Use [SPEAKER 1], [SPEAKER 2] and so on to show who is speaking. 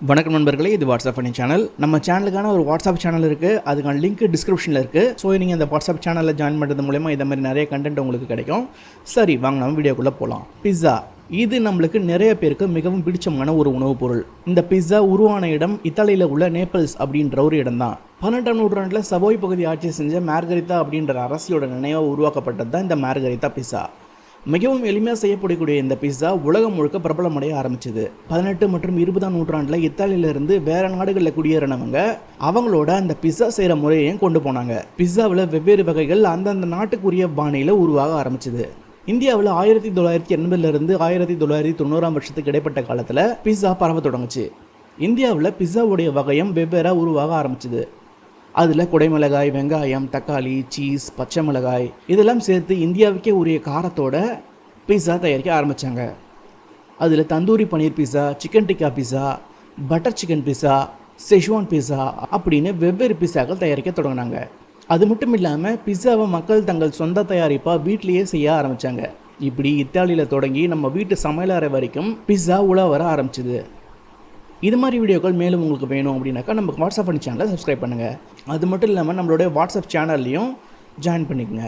[SPEAKER 1] வணக்கம் நண்பர்களே இது வாட்ஸ்அப் பண்ணி சேனல் நம்ம சேனலுக்கான ஒரு வாட்ஸ்அப் சேனல் இருக்குது அதுக்கான லிங்க் டிஸ்கிரிப்ஷனில் இருக்குது ஸோ நீங்கள் அந்த வாட்ஸ்அப் சேனலில் ஜாயின் பண்ணுறது மூலயமா இதை மாதிரி நிறைய கண்டென்ட் உங்களுக்கு கிடைக்கும். சரி வாங்க நம்ம வீடியோக்குள்ளே போகலாம் பிஸ்ஸா இது நம்மளுக்கு நிறைய பேருக்கு மிகவும் பிடிச்சமான ஒரு உணவுப் பொருள். இந்த பிஸ்ஸா உருவான இடம் இத்தாலியில் உள்ள நேபிள்ஸ் அப்படின்ற ஒரு இடம் தான். பன்னெண்டாம் நூற்றாண்டில் சவோய் பகுதி ஆட்சி செஞ்ச மார்கரித்தா அப்படின்ற அரசியோட நினைவாக உருவாக்கப்பட்டது தான் இந்த மார்கரித்தா பிஸ்ஸா மிகவும் எளிமையாக செய்யப்படக்கூடிய இந்த பிஸ்ஸா உலகம் முழுக்க பிரபலமடைய ஆரம்பிச்சது. பதினெட்டு மற்றும் இருபதாம் நூற்றாண்டில் இத்தாலியிலிருந்து வேற நாடுகளில் குடியேறினவங்க அவங்களோட அந்த பிஸ்ஸா செய்கிற முறையையும் கொண்டு போனாங்க. பிஸ்ஸாவில் வெவ்வேறு வகைகள் அந்தந்த நாட்டுக்குரிய பாணியில் உருவாக ஆரம்பிச்சது. இந்தியாவில் ஆயிரத்தி தொள்ளாயிரத்தி எண்பதுலேருந்து ஆயிரத்தி தொள்ளாயிரத்தி தொண்ணூறாம் வருஷத்துக்கு இடைப்பட்ட காலத்தில் பிஸ்ஸா பரவ தொடங்குச்சு. இந்தியாவில் பிஸ்ஸாவுடைய வகையும் வெவ்வேறாக உருவாக ஆரம்பிச்சது. அதில் குடைமிளகாய் வெங்காயம் தக்காளி சீஸ் பச்சை மிளகாய் இதெல்லாம் சேர்த்து இந்தியாவுக்கே உரிய காரத்தோட பீஸா தயாரிக்க ஆரம்பித்தாங்க அதில் tandoori paneer pizza chicken tikka pizza butter chicken pizza schezwan pizza அப்படின்னு வெவ்வேறு பீஸாக்கள் தயாரிக்க தொடங்கினாங்க. அது மட்டும் இல்லாமல் பிஸ்ஸாவை மக்கள் தங்கள் சொந்த தயாரிப்பாக வீட்டிலேயே செய்ய ஆரம்பித்தாங்க இப்படி இத்தாலியில் தொடங்கி நம்ம வீட்டு சமையலறை வரைக்கும் பிஸ்ஸா உலா வர ஆரம்பிச்சிது. இது மாதிரி வீடியோக்கள் மேலும் உங்களுக்கு வேணும் அப்படின்னாக்கா நம்ம வாட்ஸ்அப் பண்ணி சேனலை சப்ஸ்கிரைப் பண்ணுங்கள் அது மட்டும் இல்லாமல் நம்மளுடைய வாட்ஸ்அப் சேனல்லையும் ஜாயின் பண்ணிக்கோங்க.